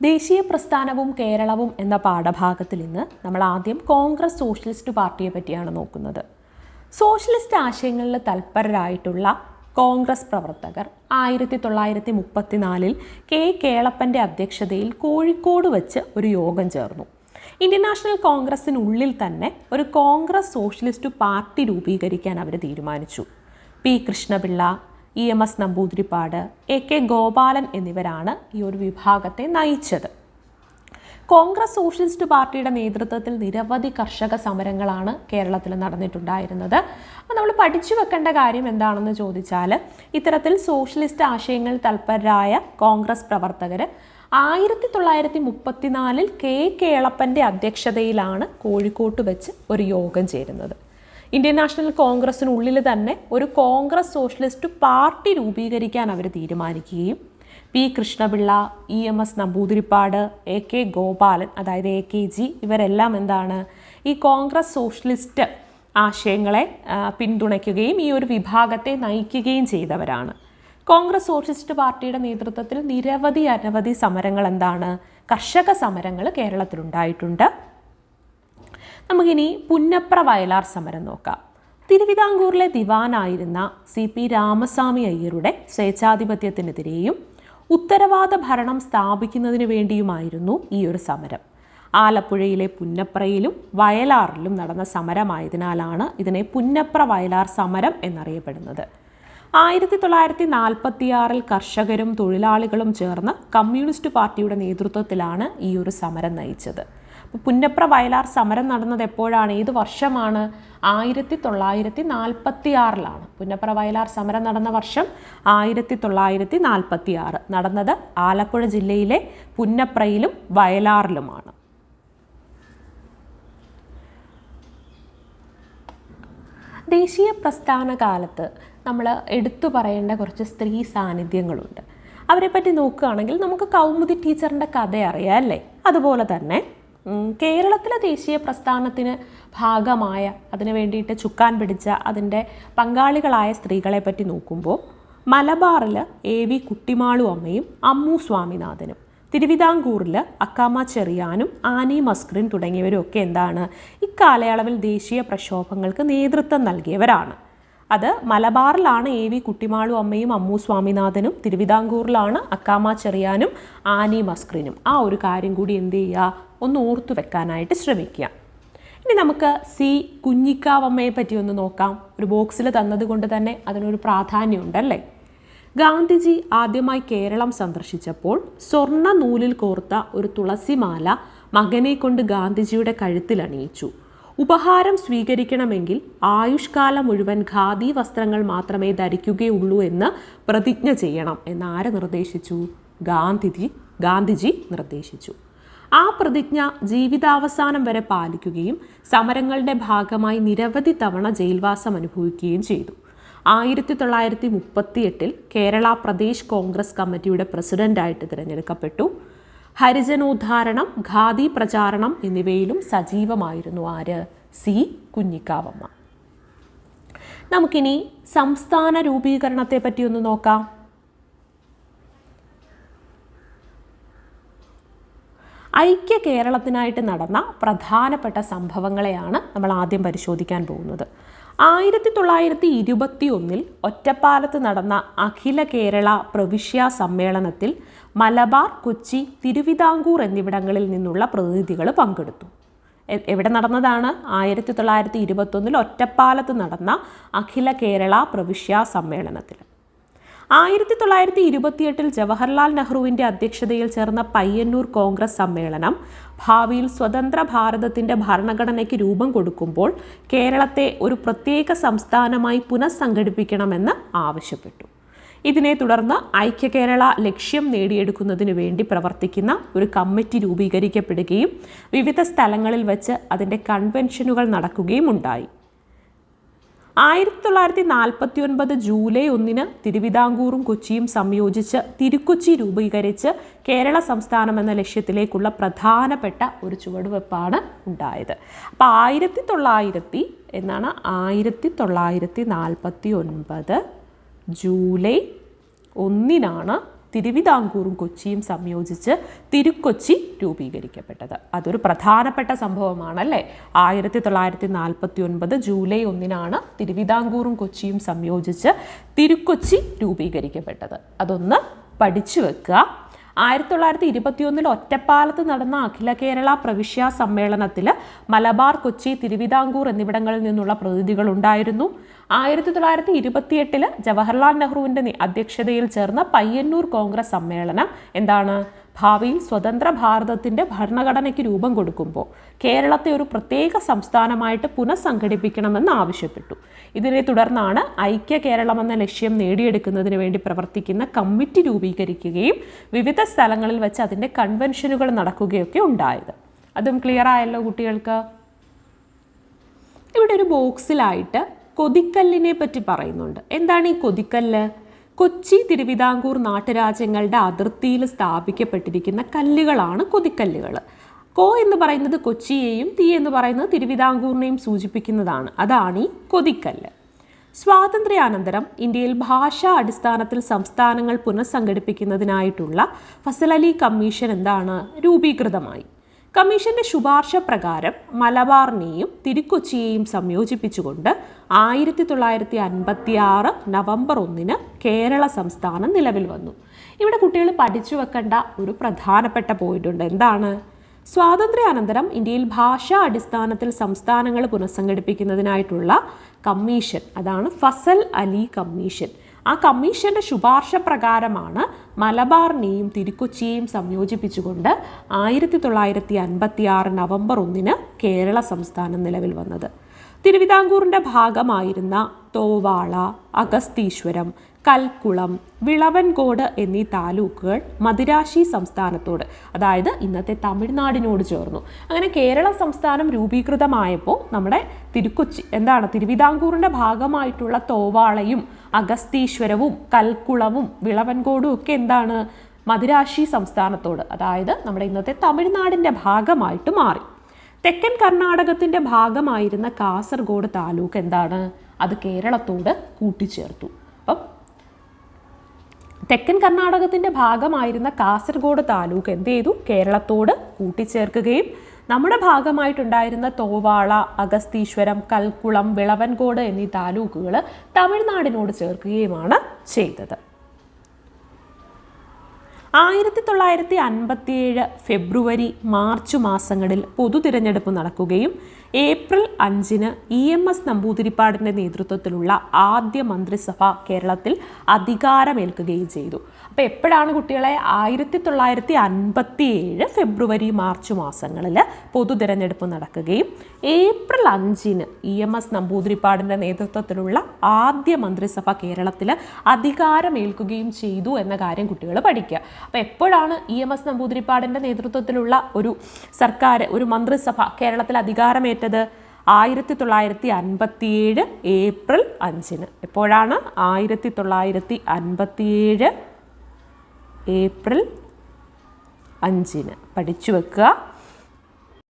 ദേശീയ പ്രസ്ഥാനവും കേരളവും എന്ന പാഠഭാഗത്തിൽ ഇന്ന് നമ്മൾ ആദ്യം കോൺഗ്രസ് സോഷ്യലിസ്റ്റ് പാർട്ടിയെ പറ്റിയാണ് നോക്കുന്നത്. സോഷ്യലിസ്റ്റ് ആശയങ്ങളിൽ തൽപരരായിട്ടുള്ള കോൺഗ്രസ് പ്രവർത്തകർ ആയിരത്തി തൊള്ളായിരത്തി മുപ്പത്തിനാലിൽ കെ കേളപ്പന്റെ അധ്യക്ഷതയിൽ കോഴിക്കോട് വെച്ച് ഒരു യോഗം ചേർന്നു. ഇന്ത്യൻ നാഷണൽ കോൺഗ്രസിനുള്ളിൽ തന്നെ ഒരു കോൺഗ്രസ് സോഷ്യലിസ്റ്റ് പാർട്ടി രൂപീകരിക്കാൻ അവർ തീരുമാനിച്ചു. P Krishnapillai E M S Namboodiripad A K Gopalan എന്നിവരാണ് ഈ ഒരു വിഭാഗത്തെ നയിച്ചത്. കോൺഗ്രസ് സോഷ്യലിസ്റ്റ് പാർട്ടിയുടെ നേതൃത്വത്തിൽ നിരവധി കർഷക സമരങ്ങളാണ് കേരളത്തിൽ നടന്നിട്ടുണ്ടായിരുന്നത്. നമ്മൾ പഠിച്ചു വെക്കേണ്ട കാര്യം എന്താണെന്ന് ചോദിച്ചാൽ ഇത്തരത്തിൽ സോഷ്യലിസ്റ്റ് ആശയങ്ങൾ തൽപരരായ കോൺഗ്രസ് പ്രവർത്തകർ ആയിരത്തി തൊള്ളായിരത്തി മുപ്പത്തിനാലിൽ കെ കേളപ്പന്റെ അധ്യക്ഷതയിലാണ് കോഴിക്കോട്ട് വെച്ച് ഒരു യോഗം ചേരുന്നത്. ഇന്ത്യൻ നാഷണൽ കോൺഗ്രസ്സിനുള്ളിൽ തന്നെ ഒരു കോൺഗ്രസ് സോഷ്യലിസ്റ്റ് പാർട്ടി രൂപീകരിക്കാൻ അവർ തീരുമാനിക്കുകയും P Krishnapillai E M S Namboodiripad A K Gopalan അതായത് എ കെ ജി ഇവരെല്ലാം എന്താണ് ഈ കോൺഗ്രസ് സോഷ്യലിസ്റ്റ് ആശയങ്ങളെ പിന്തുണയ്ക്കുകയും ഈ ഒരു വിഭാഗത്തെ നയിക്കുകയും ചെയ്തവരാണ്. കോൺഗ്രസ് സോഷ്യലിസ്റ്റ് പാർട്ടിയുടെ നേതൃത്വത്തിൽ നിരവധി അനവധി സമരങ്ങൾ എന്താണ് കർഷക സമരങ്ങൾ കേരളത്തിലുണ്ടായിട്ടുണ്ട്. നമുക്കിനി പുന്നപ്ര വയലാർ സമരം നോക്കാം. തിരുവിതാംകൂറിലെ ദിവാനായിരുന്ന സി പി രാമസ്വാമി അയ്യരുടെ സ്വേച്ഛാധിപത്യത്തിനെതിരെയും ഉത്തരവാദ ഭരണം സ്ഥാപിക്കുന്നതിനു വേണ്ടിയുമായിരുന്നു ഈ ഒരു സമരം. ആലപ്പുഴയിലെ പുന്നപ്രയിലും വയലാറിലും നടന്ന സമരമായതിനാലാണ് ഇതിനെ പുന്നപ്ര വയലാർ സമരം എന്നറിയപ്പെടുന്നത്. ആയിരത്തി തൊള്ളായിരത്തി നാൽപ്പത്തിയാറിൽ കർഷകരും തൊഴിലാളികളും ചേർന്ന് കമ്മ്യൂണിസ്റ്റ് പാർട്ടിയുടെ നേതൃത്വത്തിലാണ് ഈ ഒരു സമരം നയിച്ചത്. പുന്നപ്ര വയലാർ സമരം നടന്നത് എപ്പോഴാണ്? ഏത് വർഷമാണ്? ആയിരത്തി തൊള്ളായിരത്തി നാൽപ്പത്തി ആറിലാണ് പുന്നപ്ര വയലാർ സമരം നടന്ന വർഷം ആയിരത്തി തൊള്ളായിരത്തി നാൽപ്പത്തി ആറ് നടന്നത് ആലപ്പുഴ ജില്ലയിലെ പുന്നപ്രയിലും വയലാറിലുമാണ്. ദേശീയ പ്രസ്ഥാന കാലത്ത് നമ്മൾ എടുത്തു പറയേണ്ട കുറച്ച് സ്ത്രീ സാന്നിധ്യങ്ങളുണ്ട്. അവരെപ്പറ്റി നോക്കുകയാണെങ്കിൽ നമുക്ക് കൗമുദി ടീച്ചറിന്റെ കഥ അറിയാം അല്ലേ? അതുപോലെ തന്നെ കേരളത്തിലെ ദേശീയ പ്രസ്ഥാനത്തിന് ഭാഗമായ അതിനു വേണ്ടിയിട്ട് ചുക്കാൻ പിടിച്ച അതിന്റെ പങ്കാളികളായ സ്ത്രീകളെ പറ്റി നോക്കുമ്പോൾ മലബാറിൽ എ വി കുട്ടിമാളു അമ്മയും അമ്മു സ്വാമിനാഥനും തിരുവിതാംകൂറിൽ അക്കാമ ചെറിയാനും ആനി മസ്ക്രിൻ തുടങ്ങിയവരും ഒക്കെ എന്താണ് ഇക്കാലയളവിൽ ദേശീയ പ്രക്ഷോഭങ്ങൾക്ക് നേതൃത്വം നൽകിയവരാണ്. അത് മലബാറിലാണ് എ വി കുട്ടിമാളു അമ്മയും അമ്മു സ്വാമിനാഥനും തിരുവിതാംകൂറിലാണ് അക്കാമ ചെറിയാനും ആനി മസ്ക്രിനും. ആ ഒരു കാര്യം കൂടി എന്ത് ചെയ്യുക? ഒന്ന് ഓർത്തു വെക്കാനായിട്ട് ശ്രമിക്കുക. ഇനി നമുക്ക് സി കുഞ്ഞിക്കാവമ്മയെ പറ്റി ഒന്ന് നോക്കാം. ഒരു ബോക്സിൽ തന്നതുകൊണ്ട് തന്നെ അതിനൊരു പ്രാധാന്യമുണ്ടല്ലേ? ഗാന്ധിജി ആദ്യമായി കേരളം സന്ദർശിച്ചപ്പോൾ സ്വർണ നൂലിൽ കോർത്ത ഒരു തുളസിമാല മകനെ കൊണ്ട് ഗാന്ധിജിയുടെ കഴുത്തിൽ അണിയിച്ചു. ഉപഹാരം സ്വീകരിക്കണമെങ്കിൽ ആയുഷ്കാലം മുഴുവൻ ഖാദി വസ്ത്രങ്ങൾ മാത്രമേ ധരിക്കുകയുള്ളൂ എന്ന് പ്രതിജ്ഞ ചെയ്യണം എന്ന് ആര് നിർദ്ദേശിച്ചു? ഗാന്ധിജി ഗാന്ധിജി നിർദ്ദേശിച്ചു. ആ പ്രതിജ്ഞ ജീവിതാവസാനം വരെ പാലിക്കുകയും സമരങ്ങളുടെ ഭാഗമായി നിരവധി തവണ ജയിൽവാസം അനുഭവിക്കുകയും ചെയ്തു. ആയിരത്തി തൊള്ളായിരത്തി മുപ്പത്തി എട്ടിൽ കേരള പ്രദേശ് കോൺഗ്രസ് കമ്മിറ്റിയുടെ പ്രസിഡന്റായിട്ട് തിരഞ്ഞെടുക്കപ്പെട്ടു. ഹരിജനോദ്ധാരണം ഖാദി പ്രചാരണം എന്നിവയിലും സജീവമായിരുന്നു ആര്? സി. കുഞ്ഞിക്കാവമ്മ. നമുക്കിനി സംസ്ഥാന രൂപീകരണത്തെ പറ്റി ഒന്ന് നോക്കാം. ഐക്യ കേരളത്തിനായിട്ട് നടന്ന പ്രധാനപ്പെട്ട സംഭവങ്ങളെയാണ് നമ്മൾ ആദ്യം പരിശോധിക്കാൻ പോകുന്നത്. ആയിരത്തി തൊള്ളായിരത്തി ഇരുപത്തി ഒന്നിൽ ഒറ്റപ്പാലത്ത് നടന്ന അഖില കേരള പ്രവിശ്യ സമ്മേളനത്തിൽ മലബാർ കൊച്ചി തിരുവിതാംകൂർ എന്നിവിടങ്ങളിൽ നിന്നുള്ള പ്രതിനിധികൾ പങ്കെടുത്തു. എവിടെ നടന്നതാണ്? ആയിരത്തി തൊള്ളായിരത്തി ഇരുപത്തൊന്നിൽ ഒറ്റപ്പാലത്ത് നടന്ന അഖില കേരള പ്രവിശ്യ സമ്മേളനത്തിൽ. ആയിരത്തി തൊള്ളായിരത്തി ഇരുപത്തിയെട്ടിൽ ജവഹർലാൽ നെഹ്റുവിന്റെ അധ്യക്ഷതയിൽ ചേർന്ന പയ്യന്നൂർ കോൺഗ്രസ് സമ്മേളനം ഭാവിയിൽ സ്വതന്ത്ര ഭാരതത്തിന്റെ ഭരണഘടനയ്ക്ക് രൂപം കൊടുക്കുമ്പോൾ കേരളത്തെ ഒരു പ്രത്യേക സംസ്ഥാനമായി പുനഃസംഘടിപ്പിക്കണമെന്ന് ആവശ്യപ്പെട്ടു. ഇതിനെ തുടർന്ന് ഐക്യ കേരള ലക്ഷ്യം നേടിയെടുക്കുന്നതിനു വേണ്ടി പ്രവർത്തിക്കുന്ന ഒരു കമ്മിറ്റി രൂപീകരിക്കപ്പെടുകയും വിവിധ സ്ഥലങ്ങളിൽ വച്ച് അതിന്റെ കൺവെൻഷനുകൾ നടക്കുകയും ഉണ്ടായി. ആയിരത്തി തൊള്ളായിരത്തി നാൽപ്പത്തി ഒൻപത് ജൂലൈ ഒന്നിന് തിരുവിതാംകൂറും കൊച്ചിയും സംയോജിച്ച് തിരുക്കൊച്ചി രൂപീകരിച്ച് കേരള സംസ്ഥാനം എന്ന ലക്ഷ്യത്തിലേക്കുള്ള പ്രധാനപ്പെട്ട ഒരു ചുവടുവെപ്പാണ് ഉണ്ടായത്. അപ്പോൾ ആയിരത്തി തൊള്ളായിരത്തി എന്നാണ് ആയിരത്തി തൊള്ളായിരത്തി നാൽപ്പത്തി ഒൻപത് ജൂലൈ ഒന്നിനാണ് തിരുവിതാംകൂറും കൊച്ചിയും സംയോജിച്ച് തിരുക്കൊച്ചി രൂപീകരിക്കപ്പെട്ടത്. അതൊരു പ്രധാനപ്പെട്ട സംഭവമാണല്ലേ? ആയിരത്തി തൊള്ളായിരത്തി നാൽപ്പത്തി ഒൻപത് ജൂലൈ ഒന്നിനാണ് തിരുവിതാംകൂറും കൊച്ചിയും സംയോജിച്ച് തിരുക്കൊച്ചി രൂപീകരിക്കപ്പെട്ടത്. അതൊന്ന് പഠിച്ചു വെക്കുക. ആയിരത്തി തൊള്ളായിരത്തി ഇരുപത്തിയൊന്നിൽ ഒറ്റപ്പാലത്ത് നടന്ന അഖില കേരള പ്രവിശ്യ സമ്മേളനത്തിൽ മലബാർ കൊച്ചി തിരുവിതാംകൂർ എന്നിവിടങ്ങളിൽ നിന്നുള്ള പ്രതിനിധികൾ ഉണ്ടായിരുന്നു. ആയിരത്തി തൊള്ളായിരത്തി ഇരുപത്തിയെട്ടിൽ ജവഹർലാൽ നെഹ്റുവിന്റെ അധ്യക്ഷതയിൽ ചേർന്ന പയ്യന്നൂർ കോൺഗ്രസ് സമ്മേളനം എന്താണ്? ഭാവിയിൽ സ്വതന്ത്ര ഭാരതത്തിന്റെ ഭരണഘടനയ്ക്ക് രൂപം കൊടുക്കുമ്പോൾ കേരളത്തെ ഒരു പ്രത്യേക സംസ്ഥാനമായിട്ട് പുനഃസംഘടിപ്പിക്കണമെന്ന് ആവശ്യപ്പെട്ടു. ഇതിനെ തുടർന്നാണ് ഐക്യ കേരളം എന്ന ലക്ഷ്യം നേടിയെടുക്കുന്നതിന് വേണ്ടി പ്രവർത്തിക്കുന്ന കമ്മിറ്റി രൂപീകരിക്കുകയും വിവിധ സ്ഥലങ്ങളിൽ വെച്ച് അതിന്റെ കൺവെൻഷനുകൾ നടക്കുകയൊക്കെ ഉണ്ടായത്. അതും ക്ലിയർ ആയല്ലോ കുട്ടികൾക്ക്? ഇവിടെ ഒരു ബോക്സിലായിട്ട് കൊതിക്കല്ലിനെ പറ്റി പറയുന്നുണ്ട്. എന്താണ് ഈ കൊതിക്കല്ല്? കൊച്ചി തിരുവിതാംകൂർ നാട്ടുരാജ്യങ്ങളുടെ അതിർത്തിയിൽ സ്ഥാപിക്കപ്പെട്ടിരിക്കുന്ന കല്ലുകളാണ് കൊതിക്കല്ലുകൾ. കോ എന്ന് പറയുന്നത് കൊച്ചിയെയും തീ എന്ന് പറയുന്നത് തിരുവിതാംകൂറിനെയും സൂചിപ്പിക്കുന്നതാണ്. അതാണ് ഈ കൊതിക്കല്ല്. സ്വാതന്ത്ര്യാനന്തരം ഇന്ത്യയിൽ ഭാഷാ അടിസ്ഥാനത്തിൽ സംസ്ഥാനങ്ങൾ പുനഃസംഘടിപ്പിക്കുന്നതിനായിട്ടുള്ള ഫസൽ അലി കമ്മീഷൻ എന്താണ് രൂപീകൃതമായി? കമ്മീഷന്റെ ശുപാർശ പ്രകാരം മലബാറിനെയും തിരുക്കൊച്ചിയെയും സംയോജിപ്പിച്ചുകൊണ്ട് ആയിരത്തി തൊള്ളായിരത്തി അൻപത്തി ആറ് നവംബർ ഒന്നിന് കേരള സംസ്ഥാനം നിലവിൽ വന്നു. ഇവിടെ കുട്ടികൾ പഠിച്ചു വെക്കേണ്ട ഒരു പ്രധാനപ്പെട്ട പോയിന്റ് ഉണ്ട്. എന്താണ്? സ്വാതന്ത്ര്യാനന്തരം ഇന്ത്യയിൽ ഭാഷാ അടിസ്ഥാനത്തിൽ സംസ്ഥാനങ്ങൾ പുനഃസംഘടിപ്പിക്കുന്നതിനായിട്ടുള്ള കമ്മീഷൻ അതാണ് ഫസൽ അലി കമ്മീഷൻ. ആ കമ്മീഷന്റെ ശുപാർശ പ്രകാരമാണ് മലബാറിനെയും തിരുക്കൊച്ചിയെയും സംയോജിപ്പിച്ചുകൊണ്ട് ആയിരത്തി തൊള്ളായിരത്തി അൻപത്തി ആറ് നവംബർ ഒന്നിന് കേരള സംസ്ഥാനം നിലവിൽ വന്നത്. തിരുവിതാംകൂറിന്റെ ഭാഗമായിരുന്ന തോവാള അഗസ്തീശ്വരം കൽക്കുളം വിളവൻകോട് എന്നീ താലൂക്കുകൾ മദിരാശി സംസ്ഥാനത്തോട് അതായത് ഇന്നത്തെ തമിഴ്നാടിനോട് ചേർന്നു. അങ്ങനെ കേരള സംസ്ഥാനം രൂപീകൃതമായപ്പോൾ നമ്മുടെ തിരുക്കൊച്ചി എന്താണ് തിരുവിതാംകൂറിന്റെ ഭാഗമായിട്ടുള്ള തോവാളയും അഗസ്തീശ്വരവും കൽക്കുളവും വിളവൻകോടും ഒക്കെ എന്താണ്? മദിരാശി സംസ്ഥാനത്തോട്. അതായത് നമ്മുടെ ഇന്നത്തെ തമിഴ്നാടിന്റെ ഭാഗമായിട്ട് മാറി. തെക്കൻ കർണാടകത്തിന്റെ ഭാഗമായിരുന്ന കാസർഗോഡ് താലൂക്ക് എന്താണ്? അത് കേരളത്തോട് കൂട്ടിച്ചേർത്തു. അപ്പം തെക്കൻ കർണാടകത്തിന്റെ ഭാഗമായിരുന്ന കാസർഗോഡ് താലൂക്ക് എന്ത് ചെയ്തു? കേരളത്തോട് കൂട്ടിച്ചേർക്കുകയും നമ്മുടെ ഭാഗമായിട്ടുണ്ടായിരുന്ന തോവാള അഗസ്തീശ്വരം കൽക്കുളം വിളവൻകോട് എന്നീ താലൂക്കുകൾ തമിഴ്നാടിനോട് ചേർക്കുകയുമാണ് ചെയ്തത്. ആയിരത്തി തൊള്ളായിരത്തി അൻപത്തിയേഴ് ഫെബ്രുവരി മാർച്ച് മാസങ്ങളിൽ പൊതു തിരഞ്ഞെടുപ്പ് നടക്കുകയും ഏപ്രിൽ അഞ്ചിന് ഇ എം എസ് നമ്പൂതിരിപ്പാടിന്റെ നേതൃത്വത്തിലുള്ള ആദ്യ മന്ത്രിസഭ കേരളത്തിൽ അധികാരമേൽക്കുകയും ചെയ്തു. അപ്പോൾ എപ്പോഴാണ് കുട്ടികളെ ആയിരത്തി തൊള്ളായിരത്തി അൻപത്തി ഏഴ് ഫെബ്രുവരി മാർച്ച് മാസങ്ങളിൽ പൊതു തിരഞ്ഞെടുപ്പ് നടക്കുകയും ഏപ്രിൽ അഞ്ചിന് ഇ എം എസ് നമ്പൂതിരിപ്പാടിന്റെ നേതൃത്വത്തിലുള്ള ആദ്യ മന്ത്രിസഭ കേരളത്തിൽ അധികാരമേൽക്കുകയും ചെയ്തു എന്ന കാര്യം കുട്ടികൾ പഠിക്കുക. അപ്പോൾ എപ്പോഴാണ് ഇ എം എസ് നമ്പൂതിരിപ്പാടിന്റെ നേതൃത്വത്തിലുള്ള ഒരു സർക്കാർ ഒരു മന്ത്രിസഭ കേരളത്തിൽ അധികാരമേറ്റത്? ആയിരത്തി തൊള്ളായിരത്തി അൻപത്തിയേഴ് ഏപ്രിൽ അഞ്ചിന്. എപ്പോഴാണ്? ആയിരത്തി തൊള്ളായിരത്തി അൻപത്തിയേഴ് ഏപ്രിൽ അഞ്ചിന്. പഠിച്ചു വെക്കുക.